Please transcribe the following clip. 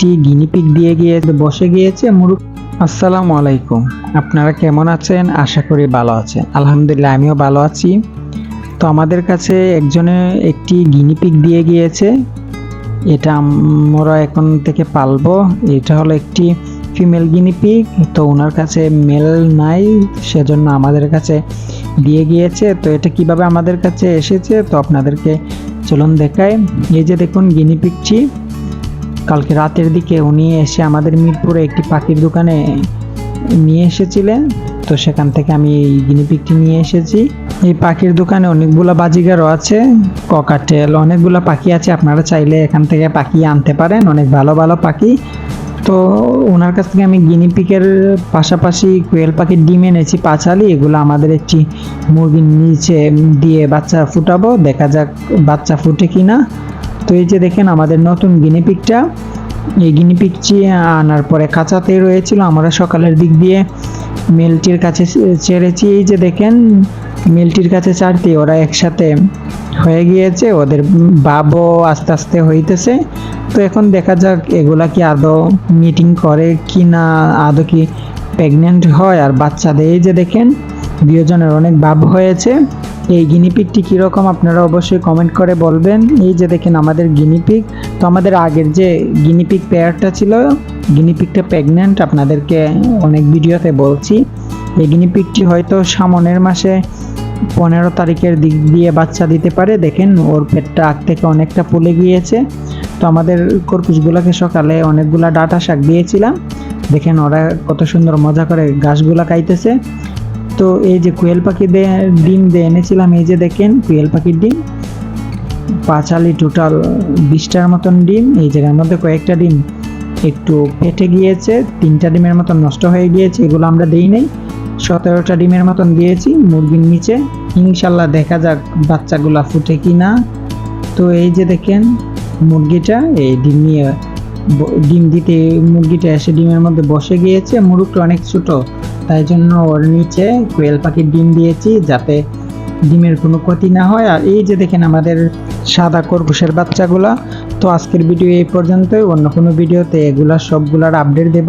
একটি গিনিপিক দিয়ে গিয়ে বসে গিয়েছে, মুরুখ আসসালামু আলাইকুম। আপনারা কেমন আছেন? আশা করি ভালো আছেন। আলহামদুলিল্লাহ, আমিও ভালো আছি। তো আমাদের কাছে একজনে একটি গিনিপিক দিয়ে গিয়েছে। এটা আমরা এখন থেকে পালবো। এটা হলো একটি ফিমেল গিনিপিক তো ওনার কাছে মেল নাই, সেজন্য আমাদের কাছে দিয়ে গিয়েছে। তো এটা কীভাবে আমাদের কাছে এসেছে? তো আপনাদেরকে চলুন দেখায় এই যে দেখুন গিনিপিকটি কালকে রাতের দিকে উনি এসে আমাদের মিরপুরে একটি পাখির দোকানে নিয়ে এসেছিলেন। তো সেখান থেকে আমি এই গিনিপিকটি নিয়ে এসেছি। এই পাখির দোকানে অনেকগুলো বাজিগারও আছে, ককাটেল, অনেকগুলো পাখি আছে। আপনারা চাইলে এখান থেকে পাখি আনতে পারেন, অনেক ভালো ভালো পাখি। তো ওনার কাছ থেকে আমি গিনিপিকের পাশাপাশি কোয়েল পাখির ডিম এনেছি, পাঁচালি। এগুলো আমাদের একটি মুরগির নিচে দিয়ে বাচ্চা ফুটাবো, দেখা যাক বাচ্চা ফুটে কি না তো এই যে দেখেন আমাদের নতুন গিনিপিকটা এই গিনিপিকটি আনার পরে কাঁচাতে রয়েছিল, আমরা সকালের দিক দিয়ে মেলটির কাছে ছেড়েছি এই যে দেখেন, মেলটির কাছে ছাড়তে ওরা একসাথে হয়ে গিয়েছে, ওদের বাবও আস্তে আস্তে হইতেছে। তো এখন দেখা যাক, এগুলা কি আদৌ মিটিং করে কি না আদৌ কি প্রেগনেন্ট হয় আর বাচ্চাদের। এই যে দেখেন দুজনের অনেক বাব হয়েছে। এই গিনিপিকটি কীরকম আপনারা অবশ্যই কমেন্ট করে বলবেন। এই যে দেখেন আমাদের গিনিপিক তো আমাদের আগের যে গিনিপিক পেয়ারটা ছিল গিনিপিকটা প্রেগনেন্ট আপনাদেরকে অনেক ভিডিওতে বলছি। এই গিনিপিকটি হয়তো সামনের মাসে পনেরো তারিখের দিক দিয়ে বাচ্চা দিতে পারে। দেখেন, ওর পেটটা আগ থেকে অনেকটা ফুলে গিয়েছে। তো আমাদের কর্পুসগুলোকে সকালে অনেকগুলা ডাটা শাক দিয়েছিলাম। দেখেন ওরা কত সুন্দর মজা করে ঘাসগুলা খাইতেছে তো এই যে কোয়েল পাখি ডিম দিয়ে এনেছিলাম, এই যে দেখেন কোয়েল পাখির ডিম। পাঁচালি টোটাল বিশটার মতন ডিম, এই জায়গার মধ্যে কয়েকটা ডিম একটু ফেটে গিয়েছে, তিনটা ডিমের মতন নষ্ট হয়ে গিয়েছে, এগুলো আমরা দিই নাই। সতেরোটা ডিমের মতন দিয়েছি, মুরগির নিচে। ইনশাল্লাহ দেখা যাক বাচ্চাগুলা ফুটে কি না তো এই যে দেখেন মুরগিটা, এই ডিম নিয়ে ডিম দিতে, মুরগিটা এসে ডিমের মধ্যে বসে গিয়েছে। মুরগটা অনেক ছোট। তাই জন্য ওর নিচে কোয়েল পাখির ডিম দিয়েছি যাতে ডিমের কোনো ক্ষতি না হয়। আর এই যে দেখেন আমাদের সাদা খরগোশের বাচ্চাগুলা, তো আজকের ভিডিও এই পর্যন্তই। অন্য কোনো ভিডিওতে এগুলা সবগুলার আপডেট দেব।